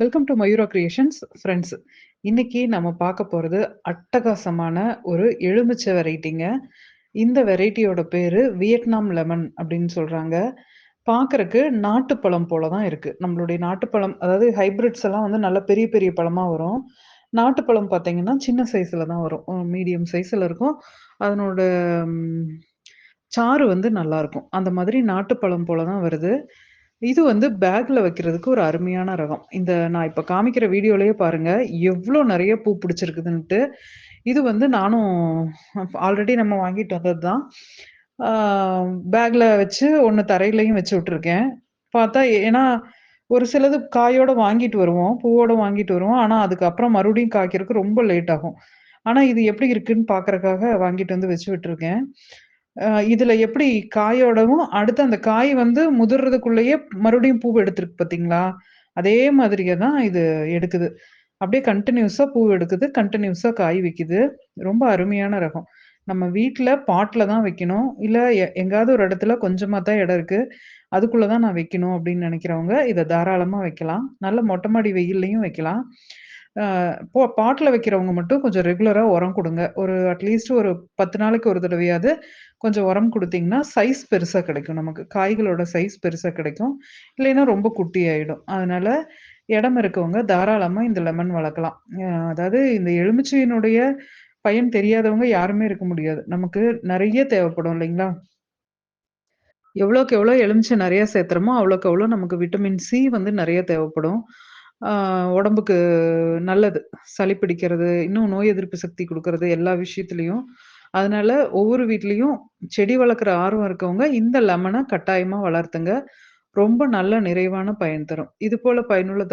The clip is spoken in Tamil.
Welcome to Mayura creations friends இன்னைக்கு நம்ம பார்க்க போகிறது அட்டகாசமான ஒரு எலுமிச்சை வெரைட்டிங்க இந்த வெரைட்டியோட பேர் வியட்நாம் லெமன் அப்படின்னு சொல்கிறாங்க பார்க்கறக்கு நாட்டுப்பழம் போல தான் இருக்குது நம்மளுடைய நாட்டுப்பழம் அதாவது ஹைபிரிட்ஸ் எல்லாம் வந்து நல்ல பெரிய பெரிய பழமாக வரும். நாட்டுப்பழம் பார்த்தீங்கன்னா சின்ன சைஸில் தான் வரும். மீடியம் சைஸில் இருக்கும். அதனோட சாறு வந்து நல்லா இருக்கும். அந்த மாதிரி நாட்டுப்பழம் போல தான் வருது. இது வந்து பேக்ல வைக்கிறதுக்கு ஒரு அருமையான ரகம். இந்த நான் இப்ப காமிக்கிற வீடியோலயே பாருங்க, எவ்வளோ நிறைய பூ பிடிச்சிருக்குதுன்ட்டு. இது வந்து நானும் ஆல்ரெடி நம்ம வாங்கிட்டு வந்தது தான். பேக்ல வச்சு ஒன்று தரையிலையும் வச்சு விட்டுருக்கேன். பார்த்தா ஏன்னா, ஒரு சிலது காயோட வாங்கிட்டு வருவோம். பூவோட வாங்கிட்டு வருவோம். ஆனா, அதுக்கப்புறம் மறுபடியும் காய்க்கிறதுக்கு ரொம்ப லேட் ஆகும். ஆனா, இது எப்படி இருக்குன்னு பார்க்கறக்காக வாங்கிட்டு வந்து வச்சு விட்டுருக்கேன். இதுல எப்படி காயோடவும், அடுத்து அந்த காய் வந்து முதிர்றதுக்குள்ளேயே மறுபடியும் பூ எடுத்திருக்கு பார்த்தீங்களா? அதே மாதிரியே தான் இது எடுக்குது. அப்படியே கண்டினியூஸா பூ எடுக்குது. கண்டினியூஸா காய் வைக்குது. ரொம்ப அருமையான ரகம். நம்ம வீட்டில் பாட்டில் தான் வைக்கணும். இல்லை எ எங்கேயாவது ஒரு இடத்துல கொஞ்சமாக தான் இடம் இருக்கு. அதுக்குள்ளே தான் நான் வைக்கணும் அப்படின்னு நினைக்கிறவங்க, இதை தாராளமாக வைக்கலாம். நல்ல மொட்டை மாடி வெயில்லையும் வைக்கலாம். அ போ வைக்கிறவங்க மட்டும் கொஞ்சம் ரெகுலராக உரம் கொடுங்க ஒரு அட்லீஸ்ட் ஒரு 10 நாளைக்கு ஒரு தடவையாவது கொஞ்சம் உரம் கொடுத்தீங்கன்னா சைஸ் பெருசாக கிடைக்கும் நமக்கு. காய்களோட சைஸ் பெருசாக கிடைக்கும். இல்லைன்னா ரொம்ப குட்டியாயிடும். அதனால இடம் இருக்கவங்க தாராளமாக இந்த லெமன் வளர்க்கலாம். அதாவது இந்த எலுமிச்சையினுடைய பயன் தெரியாதவங்க யாருமே இருக்க முடியாது. நமக்கு நிறைய தேவைப்படும் இல்லைங்களா? எவ்வளோக்கு எவ்வளோ எலுமிச்சை நிறைய சேர்த்துறோமோ, அவ்வளோக்கு அவ்வளோ நமக்கு விட்டமின் சி வந்து நிறைய தேவைப்படும். உடம்புக்கு நல்லது. சளி பிடிக்கிறது, இன்னும் நோய் எதிர்ப்பு சக்தி கொடுக்கறது எல்லா விஷயத்துலயும். அதனால ஒவ்வொரு வீட்லயும் செடி வளர்க்குற ஆர்வம் இருக்கவங்க, இந்த லெமனை கட்டாயமா வளர்த்துங்க. ரொம்ப நல்ல நிறைவான பயன் தரும். இது போல பயனுள்ள